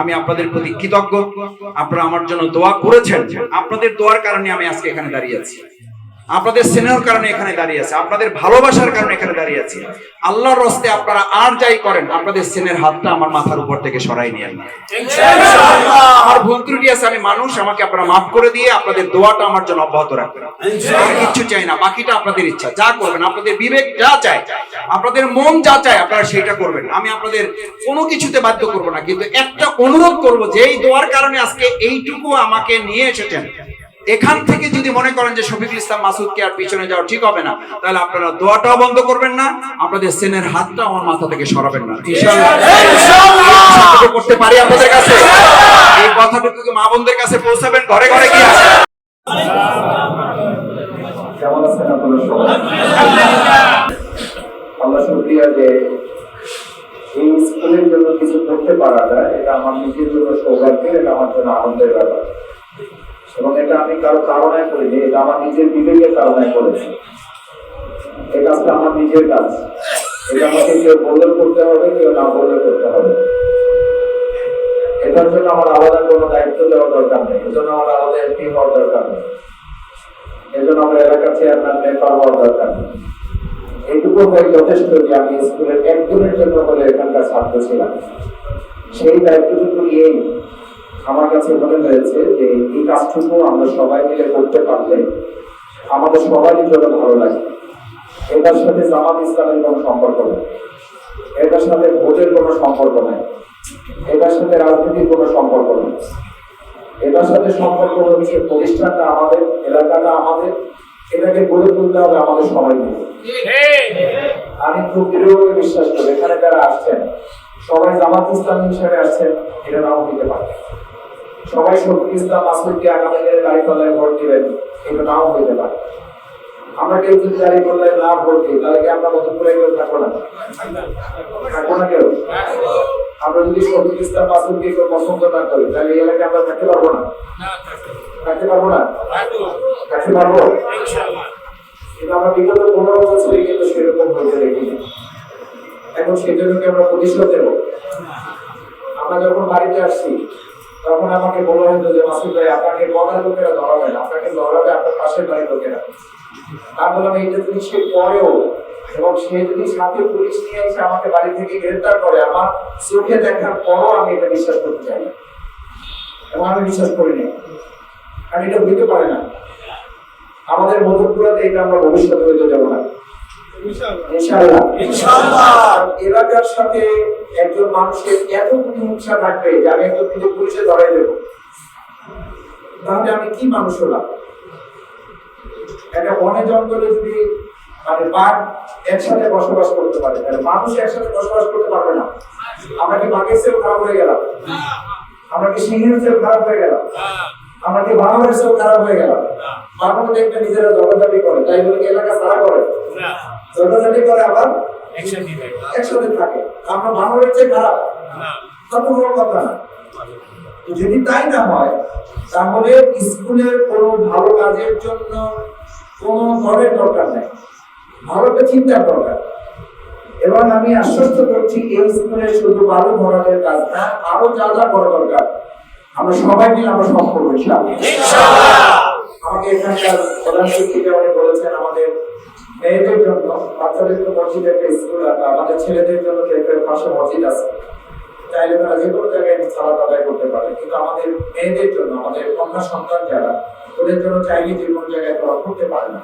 আমি আপনাদের প্রতি কৃতজ্ঞ। আপনারা আমার জন্য দোয়া করেছেন। আপনাদের দোয়ার কারণে আমি আজকে এখানে দাঁড়িয়ে আছি। আপনাদের স্নেহর কারণে এখানে দাঁড়িয়ে আছে আপনাদের ভালোবাসার কারণে এখানে দাঁড়িয়ে আছি। আল্লাহর রস্তে আপনারা আর যাই করেন আপনাদের স্নেহের হাতটা আমার মাথার উপর থেকে সরাই নিয়ে না আমার ভুল ত্রুটি আছে আমি মানুষ আমাকে আপনারা মাফ করে দিয়ে আপনাদের দোয়াটা আমার জন্য অব্যাহত রাখবেন। কিচ্ছু চাই না বাকিটা আপনাদের ইচ্ছা যা করবেন আপনাদের বিবেক যা চায় আপনাদের মন যা চায় আপনারা সেটা করবেন। আমি আপনাদের কোনো কিছুতে বাধ্য করব না কিন্তু একটা অনুরোধ করব যে এই দোয়ার কারণে আজকে এইটুকু আমাকে নিয়ে এসেছেন এখান থেকে যদি মনে করেন যে শফিকুল ইসলাম মাসুদকে আর পিছনে যাওয়া ঠিক হবে না, তাহলে আপনারা দোয়াটাও বন্ধ করবেন না, আপনাদের সেনের হাতটা আমার মাথা থেকে সরাবেন না। করতে পারি আপনাদের কাছে? এই কথাটুকু কি মা বোনদের কাছে পৌঁছাবেন? ঘরে ঘরে গিয়ে? কেমন করতে পারা যায়, এটা আমার নিজের জন্য সৌভাগ্যের, এটা আমার জন্য আনন্দের ব্যাপার। এবং এটা আমি কারও কারণে করিনি, এটা আমার নিজের বিবেকের কারণে করেছি। এই কাজটা আমার নিজের কাজ। এটা আমাকে কেউ বললে করতে হবে, কেউ না বললে করতে হবে। এটার জন্য আমার আলাদা কোনো দায়িত্ব দেওয়ার দরকার নেই। এজন্য আমার আলাদা এমপি হওয়ার দরকার নেই। এজন্য আমার এলাকার চেয়ারম্যান, মেম্বার হওয়ার দরকার নেই। এইটুকু হয়ে যথেষ্ট যে আমি স্কুলের একজনের জন্য বলে এখানকার ছাত্র ছিলাম। সেই দায়িত্বটুকু নিয়েই আমার কাছে মনে হয়েছে যে এই কাজটুকু আমরা সবাই মিলে করতে পারলে আমাদের সবারই জন্য ভালো লাগে। এটার সাথে জামাত ইসলামের কোনো সম্পর্ক নেই। এটার সাথে ভোটের কোনো সম্পর্ক নেই। এটার সাথে রাজনীতির কোনো সম্পর্ক নেই। এটার সাথে সম্পর্ক হচ্ছে প্রতিষ্ঠানটা আমাদের, এলাকাটা আমাদের, এটাকে গড়ে তুলতে হবে আমাদের সবাই মিলে। আমি খুব দৃঢ়ভাবে বিশ্বাস করি, এখানে যারা আসছেন, সবাই জামাত ইসলাম হিসেবে আসছেন, এটা নাও দিতে পারে সবাই শফিক ইসলাম মাসুদকে আগামী দিনে দাঁড়িয়ে ভোট দিবেন। এটা নাও হইতে পারে। আমরা কেউ যদি দাঁড়িয়ে পাল্লায় না ভোট দিই, তাহলে কি আমরা নতুন করে কেউ থাকব না? থাকব না কেউ? আমরা যদি শফিক ইসলাম মাসুদকে কেউ পছন্দ না করি, তাহলে এই এলাকায় আমরা থাকতে পারব না? থাকতে পারব না? থাকতে পারব? কিন্তু আমরা বিগত পনেরো বছরে কিন্তু সেরকম হইতে দেখিনি। এখন সেজন্য কি আমরা প্রতিশোধ দেবো। আমরা যখন বাড়িতে আসছি তখন আমাকে বলা হতো যে মাসুদ ভাই, আপনাকে বলার লোকেরা ধরাবে না। আপনাকে ধরাবে আপনার পাশের বাড়ির লোকেরা আমি বললাম এইটা যদি সে পরেও এবং সে যদি সাথে পুলিশ নিয়ে এসে আমাকে বাড়ি থেকে গ্রেফতার করে, আমার চোখে দেখার পরও আমি এটা বিশ্বাস করতে চাই এবং আমি বিশ্বাস করিনি কারণ এটা হইতে পারে না। আমাদের মধ্যপুরাতে এটা আমরা ভবিষ্যতে হইতে দেবো না। এলাকার সাথে একজন মানুষের এত থাকবে যে আমি কিন্তু পুলিশে ধরাই দেব। তাহলে আমি কি মানুষ একটা বনে জঙ্গলে যদি মানে বাঘ একসাথে বসবাস করতে পারে মানুষ একসাথে বসবাস করতে পারবে না। আমরা কি বাঘের চেয়েও খারাপ হয়ে গেলাম? আমরা কি সিংহের চেয়েও খারাপ হয়ে গেলাম? আমরা কি বানরের চেয়েও খারাপ হয়ে গেলাম? বানর দেখবে নিজেরা জগজাটি করে, তাই বলে এলাকা সারা করে? জগজাটি করে আবার একসাথে থাকে। আমরা বানরের চেয়ে খারাপ। তা তো কথা না। যদি তাই না হয় তাহলে স্কুলের কোনো ভালো কাজের জন্য কোনো দলের দরকার নেই। ভালো একটা চিন্তার দরকার। এবং আমি আশ্বস্ত করছি এই স্কুলে শুধু ভালো ধরনের কাজ না আরও যা যা করা দরকার। আমরা সবাই মিলে আমরা সব করব আমাকে এখানকার প্রধান শিক্ষিকা বলেছেন আমাদের মেয়েদের জন্য বাচ্চাদের তো মসজিদ একটা স্কুল আছে আমাদের ছেলেদের জন্য একটা পাশে মসজিদ আছে, চাইলে তারা যে কোনো জায়গায় করতে পারে। কিন্তু আমাদের মেয়েদের জন্য, আমাদের কন্যা সন্তান যারা, ওদের জন্য চাইলে যে কোনো জায়গায় তারা করতে পারে না।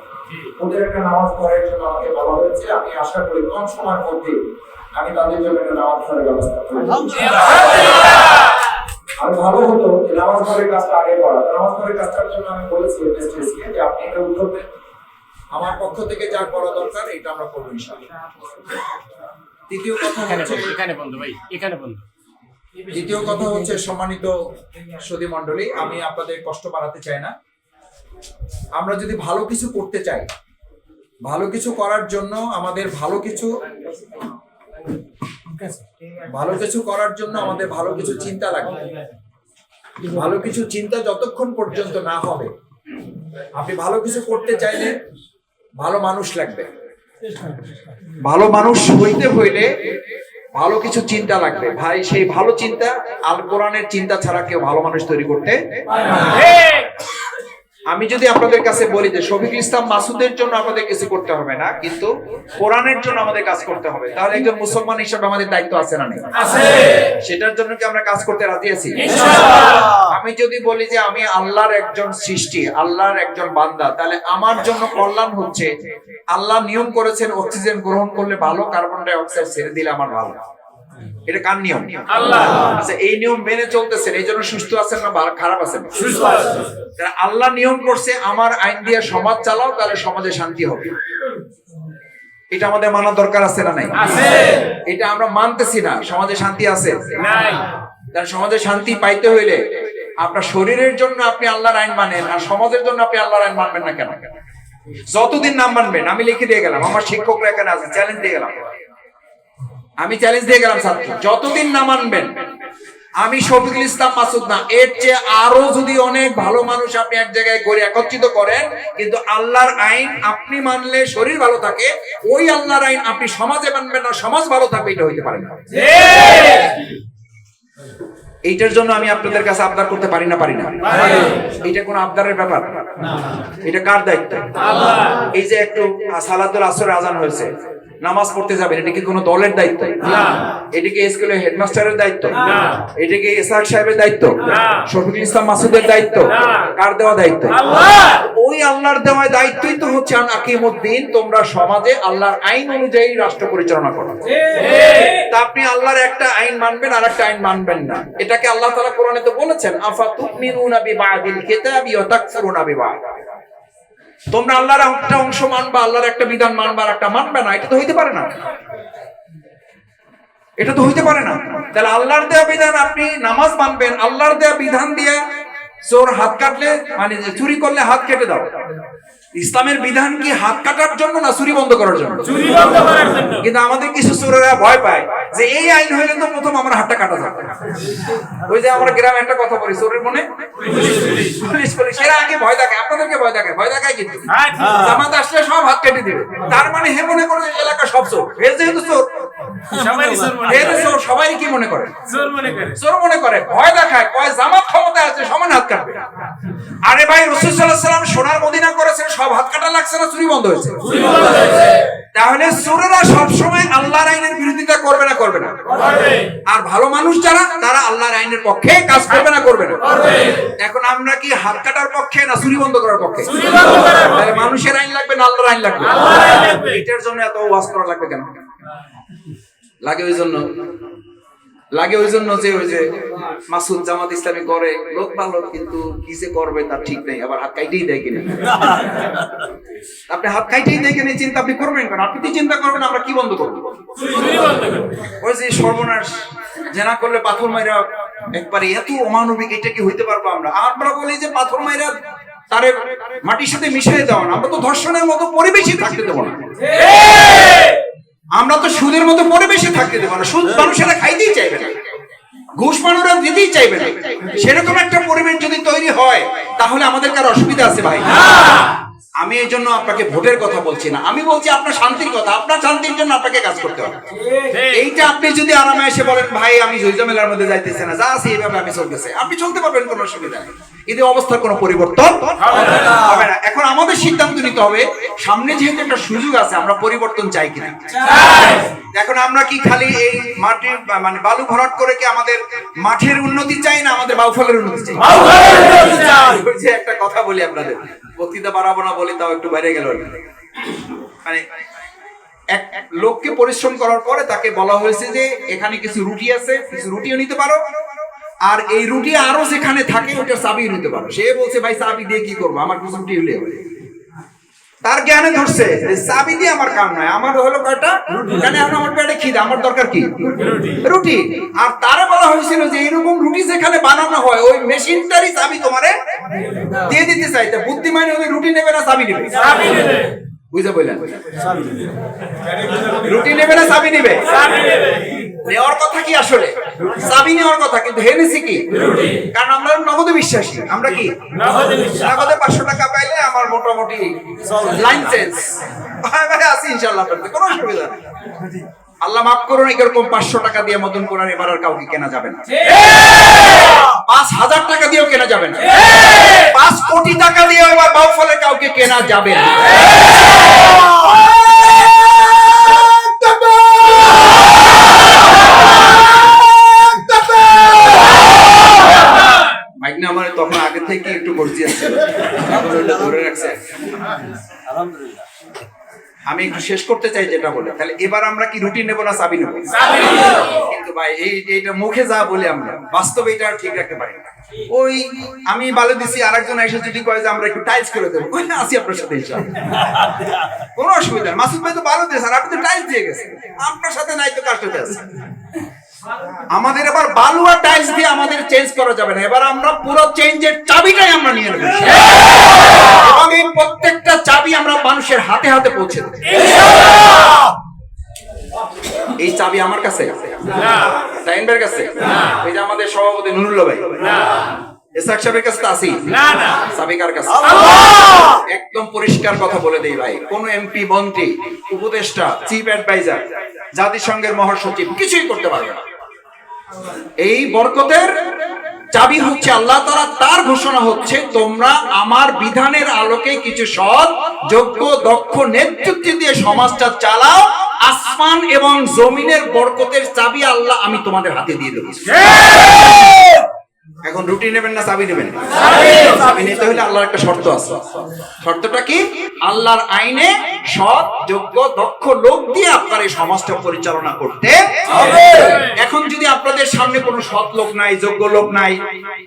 ওদের একটা নামাজ পড়ার জন্য আমাকে বলা হয়েছে, আমি আশা করি কম সময়ের মধ্যে আমি তাদের জন্য একটা নামাজ পড়ার ব্যবস্থা আর ভালো হতো যে নামাজ পড়ার কাজটা আগে করা। নামাজ পড়ার কাজটার জন্য আমি বলেছি যে আপনি এটা উদ্যোগ নেন। আমার পক্ষ থেকে যা করা দরকার এটা আমরা করব দ্বিতীয় কথা এখানে হচ্ছে এখানে বন্ধ ভাই এখানে বন্ধ। দ্বিতীয় কথা হচ্ছে সম্মানিত সুধী মণ্ডলী আমি আপনাদের কষ্ট বাড়াতে চাই না। আমরা যদি ভালো কিছু করতে চাই ভালো কিছু করার জন্য আমাদের ভালো কিছু ভালো কিছু করার জন্য আমাদের ভালো কিছু চিন্তা লাগবে ভালো কিছু চিন্তা যতক্ষণ পর্যন্ত না হবে আপনি ভালো কিছু করতে চাইলে ভালো মানুষ লাগবে। ভালো মানুষ হইতে হইলে ভালো কিছু চিন্তা লাগবে। ভাই, সেই ভালো চিন্তা আল কোরআনের চিন্তা ছাড়া কেউ ভালো মানুষ তৈরি করতে আমি যদি আপনাদের কাছে বলি যে শফিকুল ইসলাম মাসুদের জন্য আমাদের কিছু করতে হবে না কিন্তু কোরআনের জন্য আমাদের কাজ করতে হবে। তাহলে একজন মুসলমান হিসেবে আমাদের দায়িত্ব আছে না নেই? সেটার জন্য কি আমরা কাজ করতে রাজি আছি? আমি যদি বলি যে আমি আল্লাহর একজন সৃষ্টি আল্লাহর একজন বান্দা তাহলে আমার জন্য কল্যাণ হচ্ছে আল্লাহ নিয়ম করেছেন অক্সিজেন গ্রহণ করলে ভালো কার্বন ডাই অক্সাইড ছেড়ে দিলে আমার ভালো। এটা কার নিয়ম? আল্লাহ। আচ্ছা এই নিয়ম মেনে চলতেছেন এই জন্য সুস্থ আছেন না খারাপ আছেন? আল্লাহ নিয়ম করছে আমার আইন দিয়ে সমাজ চালাও তাহলে সমাজে শান্তি হবে। এটা আমাদের মানা দরকার আছে না নাই? এটা আমরা মানতেছি না সমাজে শান্তি আছে? তার সমাজে শান্তি পাইতে হইলে আপনার শরীরের জন্য আপনি আল্লাহর আইন মানেন আর সমাজের জন্য আপনি আল্লাহর আইন মানবেন না কেন? যতদিন নাম মানবেন আমি লিখে দিয়ে গেলাম আমার শিক্ষকরা এখানে আছে চ্যালেঞ্জ দিয়ে গেলাম। আমি চ্যালেঞ্জ দিয়ে গেলাম ছাত্র। যতদিন না মানবেন আমি শফিকুল ইসলাম মাসুদ না এর চেয়ে আরও যদি অনেক ভালো মানুষ আপনি এক জায়গায় করে একত্রিত করেন কিন্তু আল্লাহর আইন আপনি মানলে শরীর ভালো থাকে ওই আল্লাহর আইন আপনি সমাজে মানবেন না সমাজ ভালো থাকবে এটা হইতে পারে না। এইটার জন্য আমি আপনাদের কাছে আবদার করতে পারি না পারি না? এটা কোন আবদারের ব্যাপার? এটা কার দায়িত্ব? এই যে একটু সালাতুল আসর আজান হয়েছে নামাজ পড়তে যাবেন এটা কি কোনো দলের দায়িত্ব? এটা কি স্কুলের হেডমাস্টারের দায়িত্ব? এটা কি এসআর সাহেবের দায়িত্ব? না। শফিকুল ইসলাম মাসুদের দায়িত্ব? না। কার দেওয়া দায়িত্ব? আল্লাহ! ওই আল্লাহর দেওয়া দায়িত্বই তো হচ্ছে আকিমুদ্দিন তোমরা সমাজে আল্লাহর আইন অনুযায়ী রাষ্ট্র পরিচালনা করো। তা আপনি আল্লাহর একটা আইন মানবেন আর একটা আইন মানবেন না। এটাকে আল্লাহ তাআলা কোরআনে তো বলেছেন আফা তুমিনুনা বিবাদিল কিতাবি ওয়া তাকফুরুনা বিবাদ। তোমরা আল্লাহর একটা অংশ মানবা, আল্লাহর একটা বিধান মানবা, আর একটা মানবে না, এটা তো হইতে পারে না। এটা তো হইতে পারে না। তাহলে আল্লাহর দেয়া বিধান আপনি নামাজ মানবেন, আল্লাহর দেয়া বিধান দিয়ে চোর হাত কাটলে মানে চুরি করলে হাত কেটে দাও। ইসলামের বিধান কি হাত কাটার জন্য না চুরি বন্ধ করার জন্য? চুরি বন্ধ করার জন্য। কিন্তু আমাদের কিছু চোরেরা ভয় পায় যে এই আইন হইলে তো প্রথম আমার হাতটা কাটা যাবে। ওই যে আমরা গ্রামে একটা কথা বলি চোরের মনে? পুলিশ পুলিশ এরা আগে ভয় দেখায় আপনাদেরকে ভয় দেখায় ভয় দেখায় কিন্তু। হ্যাঁ, জামাত আসলে সব হাত কেটে দিবে। তার মানে হে মনে করে এলাকা সব চোর। যেহেতু চোর। সবাই কি মনে করে? চোর মনে করে। চোর মনে করে ভয় দেখায় কয় জামাত ক্ষমতা আছে সমান হাত কাটবে। আরে ভাই রসুল সাল্লাহ সাল্লাম সোনার মদিনা করেছেন সব হাত কাটা লাগছে না চুরি বন্ধ হয়েছে। তাহলে চোরেরা সবসময় আল্লাহর আইনের বিরোধিতা করবে না করবে না। আর ভালো মানুষ যারা তারা আল্লাহর আইনের পক্ষে কাজ করবে না করবে না। এখন আমরা কি হাত কাটার পক্ষে না চুরি বন্ধ করার পক্ষে। তাহলে মানুষের আইন লাগবে না আল্লাহর আইন লাগবে? আল্লাহর আইন লাগবে। এটার জন্য এত ওয়াজ করা লাগবে কেন? লাগে ওই জন্য। লাগে ওই জন্য যে ওই যে মাসুদ জামাত ইসলামী করে লোক ভালো কিন্তু কি যে করবে তার ঠিক নেই আবার হাত কাইটেই দেয় কিনা? আপনি হাত কাইটেই দেয় কিনা চিন্তা আপনি করবেন কেন? আপনি চিন্তা করবেন আমরা কি বন্ধ করব? চুরি বন্ধ করবে। ওই যে সর্বনাশ জেনা করলে পাথর মাইরা একবারে এত অমানবিক এটা কি হইতে পারব আমরা? আমরা বলি যে পাথর মাইরা তারে মাটির সাথে মিশিয়ে দেওয়া না আমরা তো ধর্ষণের মতো পরিবেশই থাকতে দেবো না। আমরা তো সুদের মতো পরিবেশে থাকতে দেবো না। সুদ মানুষেরা খাইতেই চাইবে না। ঘুষ মানুষরা দিতেই চাইবে না। সেরকম একটা পরিবেশ যদি তৈরি হয় তাহলে আমাদের কার অসুবিধা আছে ভাই? আমি এই জন্য আপনাকে ভোটের কথা বলছি না। আমি বলছি আপনার শান্তির কথা। আপনার শান্তির জন্য আপনাকে কাজ করতে হবে। এইটা আপনি যদি আরামে এসে বলেন ভাই আমি জয়জামেলার মধ্যে যাইতেছে না। যা আছে এইভাবে আমি চলতেছে। আপনি চলতে পারবেন কোনো অসুবিধা নেই। এতে অবস্থার কোনো পরিবর্তন হবে না। এখন আমাদের সিদ্ধান্ত নিতে হবে সামনে যেহেতু একটা সুযোগ আছে আমরা পরিবর্তন চাই কিনা? এখন আমরা কি খালি এই মাটির মানে বালু ভরাট করে কি আমাদের মাঠের উন্নতি চাই না আমাদের বাউফলের উন্নতি চাই? যে একটা কথা বলি আপনাদের। বক্তৃতা বাড়াবো না বলে তাও একটু বাইরে গেল মানে এক এক লোককে পরিশ্রম করার পরে তাকে বলা হয়েছে যে এখানে কিছু রুটি আছে কিছু রুটিও নিতে পারো। আর এই রুটি আরও যেখানে থাকে ওটা চাবি নিতে পারো। সে বলছে ভাই চাবি দিয়ে কি করব? আমার কিছু রুটি হলে হবে। তার জ্ঞানে ধরছে চাবি দিয়ে আমার কাম নয় আমার হলো কয়টা? কেন এখন আমার পেটে খিদে? আমার দরকার কি? রুটি। আর তারে বলা হয়েছিল যে এরকম রুটি যেখানে বানানো হয় ওই মেশিনটারই চাবি তোমারে দিয়ে দিতে চাইতে। বুদ্ধিমান ওই রুটি নেবে না চাবি নেবে। চাবি নেবে। বুঝতে বললেন রুটি নেবে না চাবি নেবে? নেওয়ার কথা কি আসলে? চাবি নেওয়ার কথা কিন্তু হেনেছি কি? কারণ আমরা নগদে বিশ্বাসী। আমরা কি? নগদে পাঁচশো টাকা পাইলে আমার মোটামুটি লাইন চেঞ্জ। ভাই আছি ইনশাল্লাহ কোনো অসুবিধা নেই। আল্লাহ মাফ করুন এরকম পাঁচশো টাকা দিয়ে মদন কোরআন এবার আর কাউকে কেনা যাবে না। পাঁচ হাজার টাকা দিয়েও কেনা যাবে না। পাঁচ কোটি টাকা দিয়েও এবার বাউফলে কাউকে কেনা যাবে না। মাইক আমার তখন আগে থেকে একটু গর্জিয়াস ছিল। ধরে রাখছে। আমি একটু শেষ করতে চাই যেটা বলে। তাহলে এবার আমরা কি রুটি নেব না চাবি নেব? কিন্তু ভাই এই এটা মুখে যা বলে আমরা বাস্তবে এটা ঠিক রাখতে পারি না। ওই আমি ভালো দিছি আরেকজন এসে যদি কয় যে আমরা একটু টাইলস করে দেবো ওই না আসি আপনার সাথে এসে কোনো অসুবিধা মাসুদ ভাই তো ভালো দিয়েছে আর আপনি তো টাইলস দিয়ে গেছে আপনার সাথে নাই তো কাজটা দিয়েছে আছে? আমাদের এবার বালু আর টাইলস দিয়ে আমাদের চেঞ্জ করা যাবে না। এবার আমরা পুরো চেঞ্জের চাবিটাই আমরা নিয়ে নেব। এবং এই প্রত্যেকটা চাবি আমরা মানুষের হাতে হাতে পৌঁছে দেব। এই চাবি আমার কাছে? কাছে? এই যে আমাদের সভাপতি নুরুল্লাহ ভাই? এসাক সাহেবের কাছে আছেই না না। চাবি কার কাছে? একদম পরিষ্কার কথা বলে দেই ভাই। কোন এমপি মন্ত্রী উপদেষ্টা চিফ অ্যাডভাইজার জাতিসংঘের মহাসচিব কিছুই করতে পারবে না। এই বরকতের চাবি হচ্ছে আল্লাহ তারা তার ঘোষণা হচ্ছে, তোমরা আমার বিধানের আলোকে কিছু সৎ, যোগ্য, দক্ষ নেতৃত্ব দিয়ে সমাজটা চালাও। আসমান এবং জমিনের বরকতের চাবি আল্লাহ আমি তোমাদের হাতে দিয়ে দেবো। এখন রুটি নেবেন না চাবি নেবেন? চাবি। নিতে হলে আল্লাহর একটা শর্ত আছে। শর্তটা কি? আল্লাহর আইনে সৎ যোগ্য দক্ষ লোক দিয়ে আপনার এই সমাজটা পরিচালনা করতে হবে। এখন যদি আপনাদের সামনে কোনো সৎ লোক নাই যোগ্য লোক নাই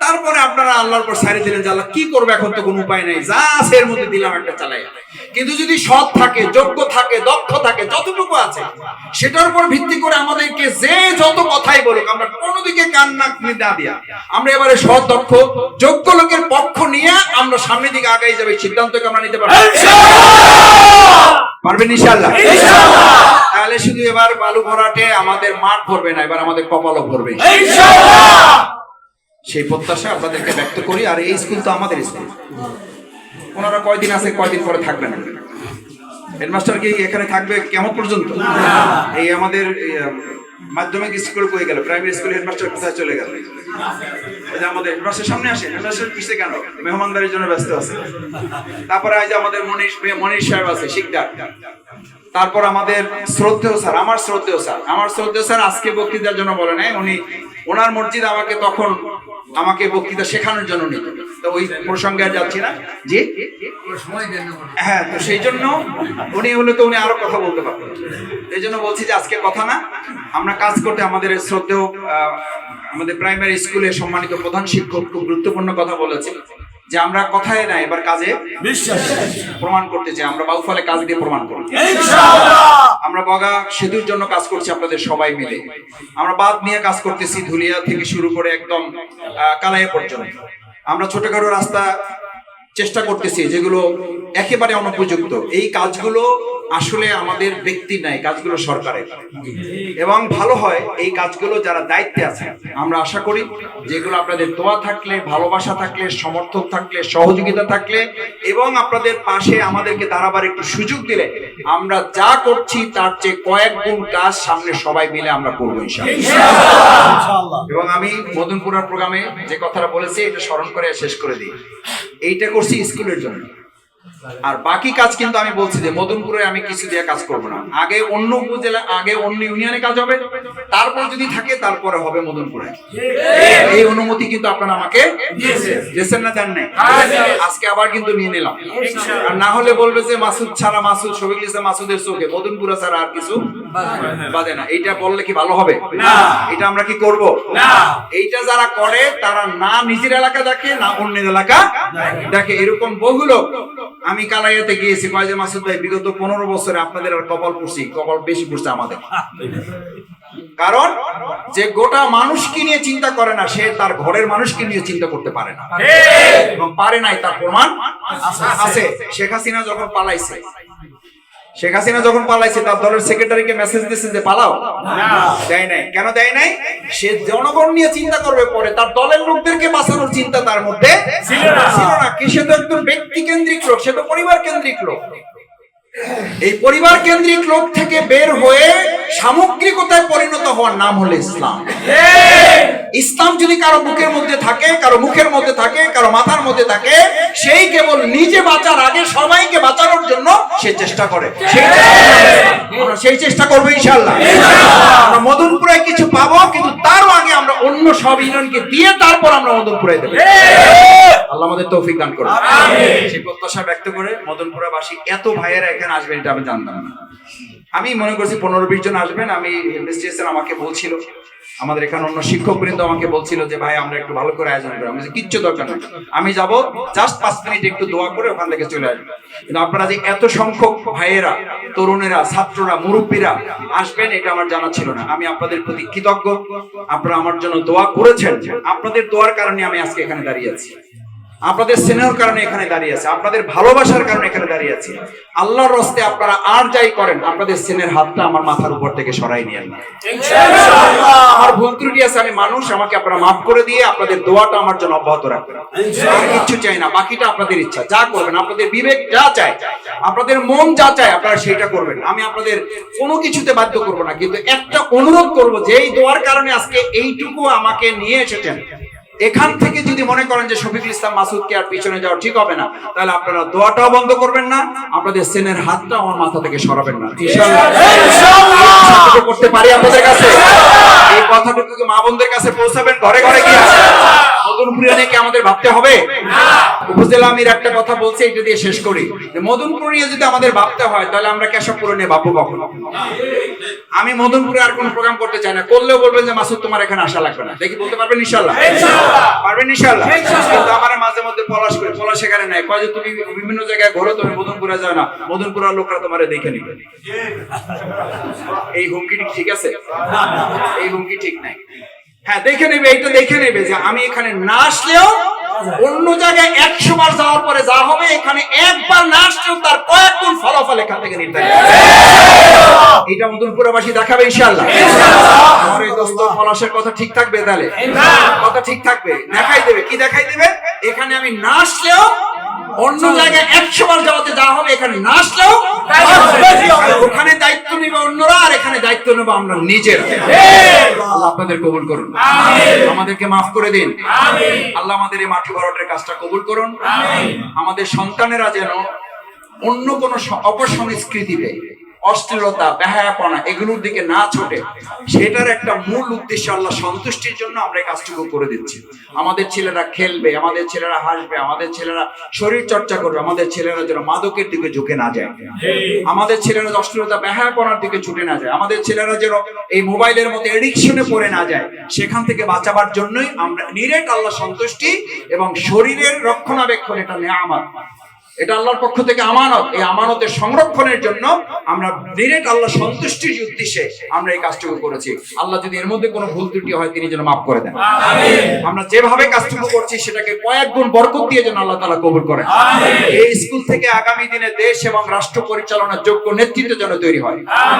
তারপরে আপনারা আল্লাহর পর সারি দিলেন যে আল্লাহ কি করবে এখন তো কোনো উপায় নাই যা আছে এর মধ্যে দিলাম একটা চালাই কিন্তু যদি সৎ থাকে যোগ্য থাকে দক্ষ থাকে যতটুকু আছে সেটার উপর ভিত্তি করে আমাদেরকে যে যত কথাই বলুক আমরা কোনো দিকে কান নাক না দিয়া আমরা এবারে সৎ দক্ষ যোগ্য লোকের পক্ষ নিয়ে আমরা সামনের দিকে আগাই যাবে এই সিদ্ধান্তকে আমরা নিতে পারব। পারবেন ইনশাআল্লাহ? তাহলে শুধু এবার বালু ভরাটে আমাদের মাঠ ভরবে না এবার আমাদের কপালও ভরবে। সেই প্রত্যাশা আপনাদেরকে ব্যক্ত করি আর এই স্কুল তো আমাদের স্কুল। ওনারা কয়দিন আছে কয়দিন পরে থাকবে না হেডমাস্টার কি এখানে থাকবে কেমন পর্যন্ত? এই আমাদের মাধ্যমিক স্কুল কই গেল? প্রাইমারি স্কুল হেডমাস্টার কোথায় চলে গেল? যে আমাদের হেডমাস্টার সামনে আসে হেডমাস্টার পিছিয়ে কেন? মেহমানদারির জন্য ব্যস্ত আছে। তারপরে যে আমাদের মনীষ মনীষ সাহেব আছে, শিকদার। তারপর আমাদের শ্রদ্ধেয় স্যার, আমার শ্রদ্ধেয় স্যার। আমার শ্রদ্ধেয় স্যার আজকে বক্তৃতার জন্য বলে নাই উনি, ওনার মসজিদ আমাকে তখন আমাকে বক্তৃতা শেখানোর জন্য নিত তো ওই প্রসঙ্গে যাচ্ছি না। জি? হ্যাঁ তো সেই জন্য উনি হলে তো উনি আরও কথা বলতে পারতেন। এই জন্য বলছি যে আজকে কথা না আমরা কাজ করতে আমাদের শ্রদ্ধেয় আমাদের প্রাইমারি স্কুলে সম্মানিত প্রধান শিক্ষক খুব গুরুত্বপূর্ণ কথা বলেছে যে আমরা কথায় না এবার কাজে বিশ্বাস। প্রমাণ করতে চাই আমরা বাউফলে কাজ দিয়ে প্রমাণ করি আমরা বগা সেতুর জন্য কাজ করছি আপনাদের সবাই মিলে। আমরা বাদ নিয়ে কাজ করতেছি ধুলিয়া থেকে শুরু করে একদম কালাইয়া পর্যন্ত। আমরা ছোটখাটো রাস্তা চেষ্টা করতেছি যেগুলো একেবারে অনুপযুক্ত। এই কাজগুলো আসলে আমাদের ব্যক্তি নাই কাজগুলো সরকারের। এবং ভালো হয় এই কাজগুলো যারা দায়িত্বে আছে। আমরা আশা করি যেগুলো আপনাদের দোয়া থাকলে ভালোবাসা থাকলে সমর্থক থাকলে সহযোগিতা থাকলে এবং আপনাদের পাশে আমাদেরকে দাঁড়াবার একটু সুযোগ দিলে আমরা যা করছি তার চেয়ে কয়েক গুণ কাজ সামনে সবাই মিলে আমরা করব এবং আমি মদনপুরার প্রোগ্রামে যে কথাটা বলেছি এটা স্মরণ করে শেষ করে দিই। এইটা করছি স্কুলের জন্য আর বাকি কাজ কিন্তু আমি বলছি যে মদনপুরে আমি কিছু দিয়ে কাজ করব না। আগে অন্য উপজেলা আগে অন্য ইউনিয়নে কাজ হবে তারপর যদি থাকে তারপরে হবে মদনপুরে। এই অনুমতি কিন্তু আপনারা আমাকে দিয়েছেন। না দেন নাই। আজকে আবার কিন্তু নিয়ে নিলাম। আর না হলে বলবে যে মাসুদ ছাড়া মাসুদ শফিকুল ইসলাম মাসুদের চোখে। মদনপুরা ছাড়া আর কিছু বাদে না। এইটা বললে কি ভালো হবে? না। এটা আমরা কি করব? না। এইটা যারা করে তারা না নিজের এলাকা দেখে না অন্যের এলাকা দেখে। এরকম বহু লোক। আমি কালাইয়াতে গিয়েছি কয় যে মাসুদ ভাই বিগত পনেরো বছরে আপনাদের কপাল পড়ছি কপাল বেশি পড়ছে আমাদের। কারণ যে গোটা মানুষকে নিয়ে চিন্তা করে না সে তার ঘরের মানুষকে নিয়ে চিন্তা করতে পারে না। এবং পারে নাই তার প্রমাণ আছে। শেখ হাসিনা যখন পালাইছে শেখ হাসিনা যখন পালাইছে তার দলের সেক্রেটারিকে মেসেজ দিচ্ছে যে পালাও। দেয় নাই। কেন দেয় নাই? সে জনগণ নিয়ে চিন্তা করবে পরে। তার দলের লোকদেরকে বাঁচানোর চিন্তা তার মধ্যে ছিল না। ছিল না। কি সে তো একদম ব্যক্তি কেন্দ্রিক লোক সে তো পরিবার কেন্দ্রিক লোক। এই পরিবার কেন্দ্রিক লোক থেকে বের হয়ে সামগ্রিকতায় পরিণত হওয়ার নাম হলো ইসলাম। ইসলাম যদি কারও বুকের মধ্যে থাকে কারও মুখের মধ্যে থাকে কারও মাথার মধ্যে থাকে সেই কেবল নিজে বাঁচার আগে সবাইকে বাঁচানোর জন্য সে চেষ্টা করে। সেই চেষ্টা- আমরা সেই চেষ্টা করব ইনশাল্লাহ আমরা মদনপুরে কিছু পাবো কিন্তু তারও আগে আমরা অন্য সব ইউনিয়নকে দিয়ে তারপর আমরা মদনপুরে দেবো। আল্লাহ আমাদের তৌফিক দান করুন। সেই প্রত্যাশা ব্যক্ত করে মদনপুরাবাসী এত ভাইয়েরা এখানে আসবেন এটা আমি জানতাম না। আমি মনে করছি পনেরো বিশ জন আসবেন, আমি হেডমিস্ট্রেসের আমাকে বলছিল। আমাদের এখানে অন্য শিক্ষক বৃন্দ আমাকে বলছিল যে, ভাই, আমরা একটু ভালো করে আয়োজন করি। আমি কিচ্ছু দরকার নেই। আমি যাব জাস্ট পাঁচ মিনিট একটু দোয়া করে ওখান থেকে চলে আসব। কিন্তু আপনারা যে এত সংখ্যক ভাইয়েরা, তরুণেরা, ছাত্ররা, মুরব্বীরা আসবেন, এটা আমার জানা ছিল না। আমি আপনাদের প্রতি কৃতজ্ঞ। আপনারা আমার জন্য দোয়া করেছেন। আপনাদের দোয়ার কারণে আমি আজকে এখানে দাঁড়িয়ে আছি। আপনাদের স্নেহের কারণে এখানে দাঁড়িয়ে আছে আপনাদের ভালোবাসার কারণে এখানে দাঁড়িয়ে আছি। আল্লাহর রস্তে আপনারা আর যাই করেন আপনাদের স্নেহের হাতটা আমার মাথার উপর থেকে সরাই নিয়ে আমার ভুল ত্রুটি আছে আমি মানুষ আমাকে আপনারা মাফ করে দিয়ে আপনাদের দোয়াটা আমার জন্য অব্যাহত রাখবেন। আর কিচ্ছু চাই না বাকিটা আপনাদের ইচ্ছা যা করবেন আপনাদের বিবেক যা চায় আপনাদের মন যা চায় আপনারা সেটা করবেন। আমি আপনাদের কোনো কিছুতে বাধ্য করব না কিন্তু একটা অনুরোধ করব যে এই দোয়ার কারণে আজকে এইটুকু আমাকে নিয়ে এসেছেন এখান থেকে যদি মনে করেন যে শফিকুল ইসলাম মাসুদকে আর পিছনে যাওয়া ঠিক হবে না, তাহলে আপনারা দোয়াটাও বন্ধ করবেন না, আপনাদের সেনের হাতটা আমার মাথা থেকে সরাবেন না। করতে পারি আপনাদের কাছে। এই কথাটুকু মা বোনদের কাছে পৌঁছাবেন? ঘরে ঘরে গিয়ে। মদনপুরিয়া নিয়ে কি আমাদের ভাবতে হবে? উপজেলা আমির একটা কথা বলছে এটা দিয়ে শেষ করি। যে মদনপুর নিয়ে যদি আমাদের ভাবতে হয় তাহলে আমরা কেশবপুরে নিয়ে ভাববো কখন? আমি মদনপুরে আর কোন প্রোগ্রাম করতে চাই না। করলেও বলবেন যে মাসুদ তোমার এখানে আসা লাগবে না। দেখি বলতে পারবেন ইনশাল্লাহ পারবেন ইনশাল্লাহ কিন্তু আমার মাঝে মধ্যে পলাশ করে। পলাশ এখানে নাই। কয় যে তুমি বিভিন্ন জায়গায় ঘোরো তুমি মদনপুরে যাও না। মদনপুরের লোকরা তোমার দেখে নিবে। এই হুমকি ঠিক আছে? এই হুমকি ঠিক নাই। হ্যাঁ দেখে নেবে এইটা দেখে নেবে যে আমি এখানে না আসলেও অন্য জায়গায় একশো বার যাওয়ার পরে যা হবে এখানে একবার না আসলেও তার কয়েক গুণ ফলাফল এখান থেকে নির্ধারিত এটা মদনপুরাবাসী দেখাবে ইনশাল্লাহ আমার এই দোস্ত পলাশের কথা ঠিক থাকবে তাহলে? কথা ঠিক থাকবে। দেখাই দেবে। কি দেখাই দেবে? এখানে আমি না আসলেও অন্য জায়গায় একশো বার যাওয়াতে যা হবে এখানে না আসলেও ওখানে দায়িত্ব নেবে অন্যরা আর এখানে দায়িত্ব নেব আমরা নিজেরা। আল্লাহ আপনাদের কবুল করুন। আমাদেরকে মাফ করে দিন। আল্লাহ আমাদের এই মাটি ভরাটের কাজটা কবুল করুন। আমাদের সন্তানেরা যেন অন্য কোনো অপসংস্কৃতি অপসংস্কৃতিতে অশ্লীলতা বেহায়াপনা এগুলোর দিকে না ছোটে সেটার একটা মূল উদ্দেশ্য আল্লাহ সন্তুষ্টির জন্য আমরা এই কাজটুকু করে দিচ্ছি। আমাদের ছেলেরা খেলবে, আমাদের ছেলেরা হাসবে, আমাদের ছেলেরা শরীর চর্চা করবে, আমাদের ছেলেরা যেন মাদকের দিকে ঝুঁকে না যায়। আমাদের ছেলেরা অশ্লীলতা বেহায়াপনার দিকে ছুটে না যায়। আমাদের ছেলেরা যেন এই মোবাইলের মতো এডিকশনে পড়ে না যায়। সেখান থেকে বাঁচাবার জন্যই আমরা নিরেট আল্লাহ সন্তুষ্টি এবং শরীরের রক্ষণাবেক্ষণ এটা নেয়ামত। এটা আল্লাহর পক্ষ থেকে আমানত। এই আমানতের সংরক্ষণের জন্য আমরা ডিরেক্ট আল্লাহ সন্তুষ্টির উদ্দেশ্যে আমরা এই কাজটুকু করেছি। আল্লাহ যদি এর মধ্যে কোনো ভুল ত্রুটি হয় তিনি যেন মাফ করে দেন। আমরা যেভাবে কাজটুকু করছি সেটাকে কয়েক গুণ বরকত দিয়ে যেন আল্লাহ তালা কবুল করেন। এই স্কুল থেকে আগামী দিনে দেশ এবং রাষ্ট্র পরিচালনার যোগ্য নেতৃত্ব যেন তৈরি হয়।